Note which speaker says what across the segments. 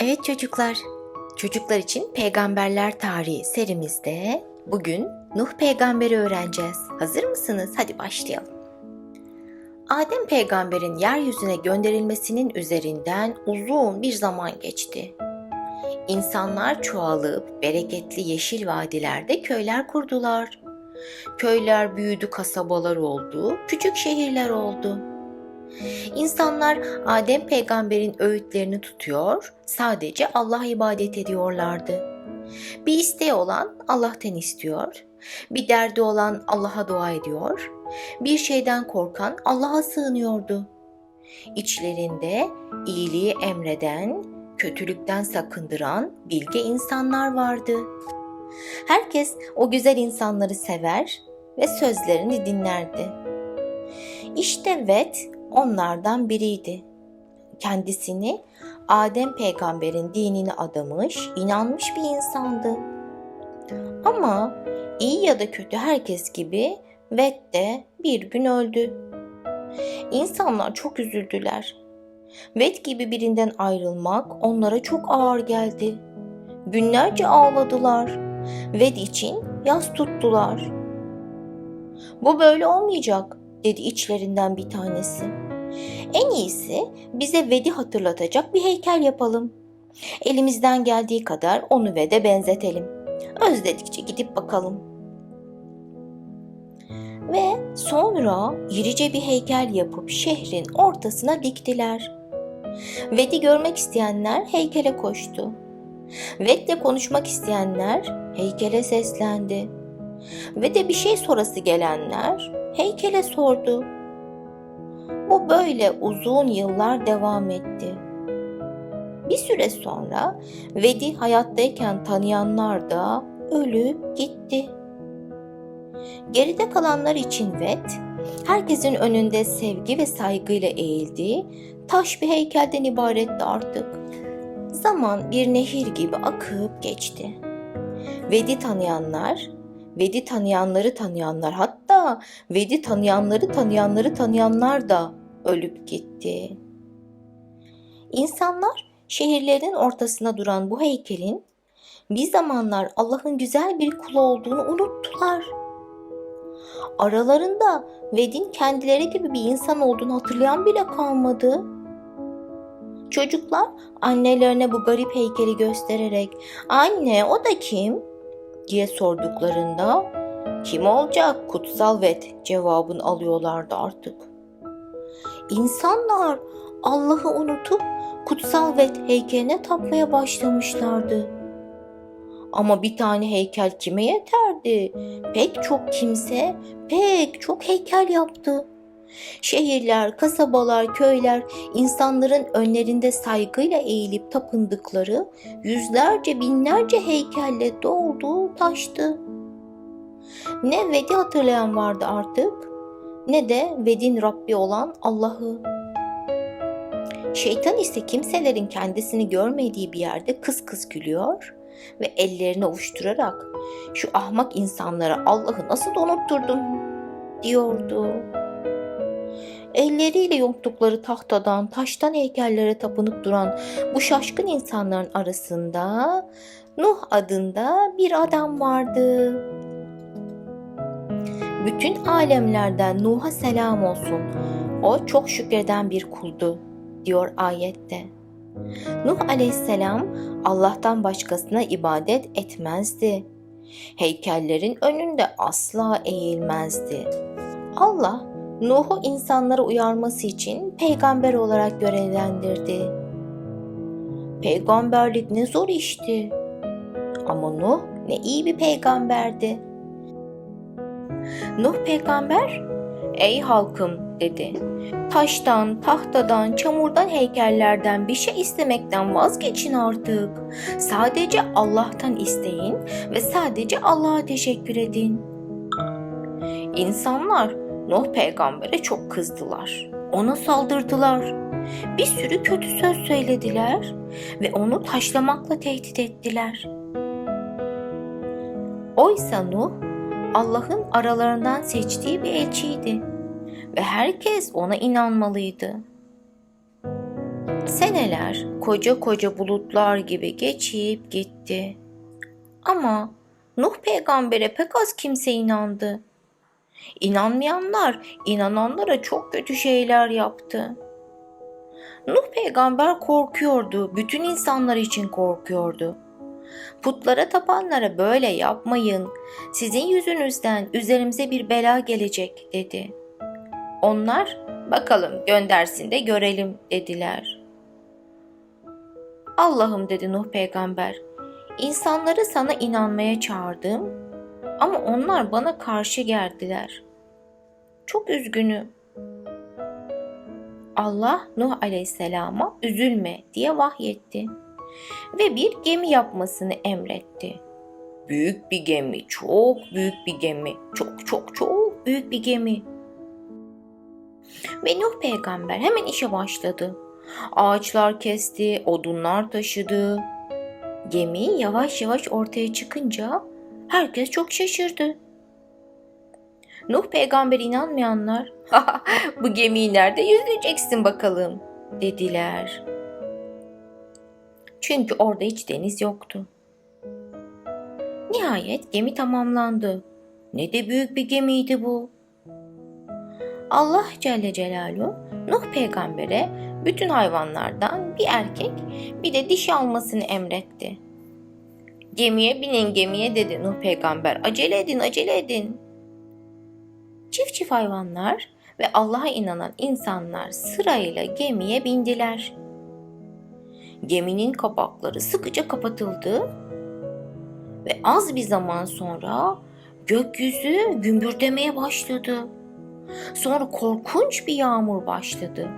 Speaker 1: Evet çocuklar, çocuklar için peygamberler tarihi serimizde bugün Nuh peygamberi öğreneceğiz. Hazır mısınız? Hadi başlayalım. Adem peygamberin yeryüzüne gönderilmesinin üzerinden uzun bir zaman geçti. İnsanlar çoğalıp bereketli yeşil vadilerde köyler kurdular. Köyler büyüdü, kasabalar oldu, küçük şehirler oldu. İnsanlar Adem peygamberin öğütlerini tutuyor, sadece Allah ibadet ediyorlardı. Bir isteği olan Allah'tan istiyor, bir derdi olan Allah'a dua ediyor, bir şeyden korkan Allah'a sığınıyordu. İçlerinde iyiliği emreden, kötülükten sakındıran bilge insanlar vardı. Herkes o güzel insanları sever ve sözlerini dinlerdi. İşte Vet onlardan biriydi. Kendisini Adem peygamberin dinine adamış, inanmış bir insandı. Ama iyi ya da kötü herkes gibi Vet de bir gün öldü. İnsanlar çok üzüldüler. Vet gibi birinden ayrılmak onlara çok ağır geldi. Günlerce ağladılar. Ved için yas tuttular. Bu böyle olmayacak dedi içlerinden bir tanesi. En iyisi bize Ved'i hatırlatacak bir heykel yapalım. Elimizden geldiği kadar onu Ved'e benzetelim. Özledikçe gidip bakalım. Ve sonra irice bir heykel yapıp şehrin ortasına diktiler. Ved'i görmek isteyenler heykele koştu. Ved'le konuşmak isteyenler heykele seslendi. Ve de bir şey sorası gelenler heykele sordu. Bu böyle uzun yıllar devam etti. Bir süre sonra Ved'i hayattayken tanıyanlar da ölüp gitti. Geride kalanlar için Ved, herkesin önünde sevgi ve saygıyla eğildiği taş bir heykelden ibaretti artık. Zaman bir nehir gibi akıp geçti. Ved'i tanıyanlar, Ved'i tanıyanları tanıyanlar hatta Ved'i tanıyanları tanıyanları tanıyanlar da ölüp gitti. İnsanlar şehirlerin ortasına duran bu heykelin bir zamanlar Allah'ın güzel bir kulu olduğunu unuttular. Aralarında Ved'in kendileri gibi bir insan olduğunu hatırlayan bile kalmadı. Çocuklar annelerine bu garip heykeli göstererek "Anne o da kim?" diye sorduklarında "Kim olacak? Kutsal Ved." cevabını alıyorlardı artık. İnsanlar Allah'ı unutup Kutsal Ved heykeline tapmaya başlamışlardı. Ama bir tane heykel kime yeterdi? Pek çok kimse pek çok heykel yaptı. Şehirler, kasabalar, köyler insanların önlerinde saygıyla eğilip tapındıkları yüzlerce binlerce heykelle doldu taştı. Ne Ved'i hatırlayan vardı artık ne de Ved'in Rabbi olan Allah'ı. Şeytan ise kimselerin kendisini görmediği bir yerde kıs kıs gülüyor ve ellerini ovuşturarak şu ahmak insanlara Allah'ı nasıl da unutturdum diyordu. Elleriyle yonttukları tahtadan, taştan heykellere tapınıp duran bu şaşkın insanların arasında Nuh adında bir adam vardı. Bütün alemlerden Nuh'a selam olsun. O çok şükreden bir kuldu diyor ayette. Nuh aleyhisselam Allah'tan başkasına ibadet etmezdi. Heykellerin önünde asla eğilmezdi. Allah Nuh'u insanları uyarması için peygamber olarak görevlendirdi. Peygamberlik ne zor işti. Ama Nuh ne iyi bir peygamberdi. Nuh peygamber, ey halkım dedi. Taştan, tahtadan, çamurdan heykellerden bir şey istemekten vazgeçin artık. Sadece Allah'tan isteyin ve sadece Allah'a teşekkür edin. İnsanlar Nuh peygambere çok kızdılar. Ona saldırdılar. Bir sürü kötü söz söylediler ve onu taşlamakla tehdit ettiler. Oysa Nuh Allah'ın aralarından seçtiği bir elçiydi ve herkes ona inanmalıydı. Seneler koca koca bulutlar gibi geçip gitti. Ama Nuh peygambere pek az kimse inandı. İnanmayanlar inananlara çok kötü şeyler yaptı. Nuh peygamber korkuyordu, bütün insanlar için korkuyordu. Putlara tapanlara böyle yapmayın, sizin yüzünüzden üzerimize bir bela gelecek dedi. Onlar bakalım göndersin de görelim dediler. Allah'ım dedi Nuh peygamber, insanları sana inanmaya çağırdım ama onlar bana karşı geldiler. Çok üzgünüm. Allah Nuh aleyhisselama üzülme diye vahyetti ve bir gemi yapmasını emretti. Büyük bir gemi, çok büyük bir gemi, çok çok çok büyük bir gemi. Ve Nuh peygamber hemen işe başladı. Ağaçlar kesti, odunlar taşıdı. Gemi yavaş yavaş ortaya çıkınca herkes çok şaşırdı. Nuh peygamber inanmayanlar, bu gemiyi nerede yüzeceksin bakalım dediler. Çünkü orada hiç deniz yoktu. Nihayet gemi tamamlandı. Ne de büyük bir gemiydi bu. Allah Celle Celaluhu Nuh peygambere bütün hayvanlardan bir erkek bir de dişi almasını emretti. Gemiye binin gemiye dedi Nuh peygamber. Acele edin acele edin. Çift çift hayvanlar ve Allah'a inanan insanlar sırayla gemiye bindiler. Geminin kapakları sıkıca kapatıldı ve az bir zaman sonra gökyüzü gümbürdemeye başladı. Sonra korkunç bir yağmur başladı.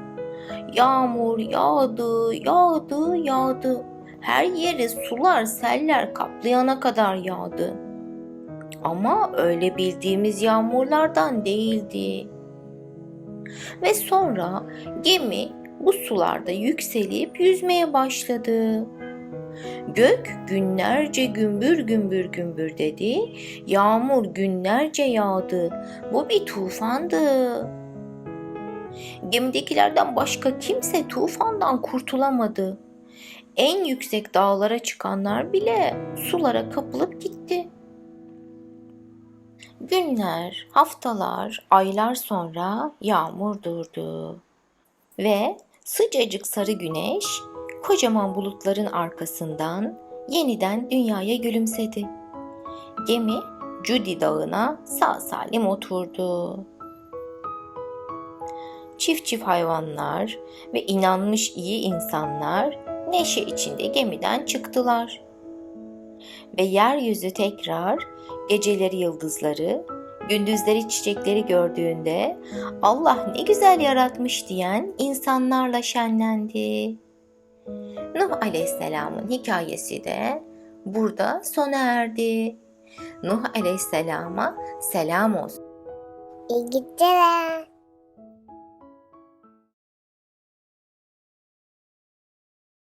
Speaker 1: Yağmur yağdı, yağdı, yağdı. Her yeri sular, seller kaplayana kadar yağdı. Ama öyle bildiğimiz yağmurlardan değildi. Ve sonra gemi bu sularda yükselip yüzmeye başladı. Gök günlerce gümbür gümbür gümbür dedi. Yağmur günlerce yağdı. Bu bir tufandı. Gemidekilerden başka kimse tufandan kurtulamadı. En yüksek dağlara çıkanlar bile sulara kapılıp gitti. Günler, haftalar, aylar sonra yağmur durdu. Ve sıcacık sarı güneş kocaman bulutların arkasından yeniden dünyaya gülümsedi. Gemi Cudi Dağı'na sağ salim oturdu. Çift çift hayvanlar ve inanmış iyi insanlar neşe içinde gemiden çıktılar. Ve yeryüzü tekrar geceleri yıldızları, gündüzleri çiçekleri gördüğünde Allah ne güzel yaratmış diyen insanlarla şenlendi. Nuh Aleyhisselam'ın hikayesi de burada sona erdi. Nuh Aleyhisselam'a selam olsun.
Speaker 2: İyi geceler.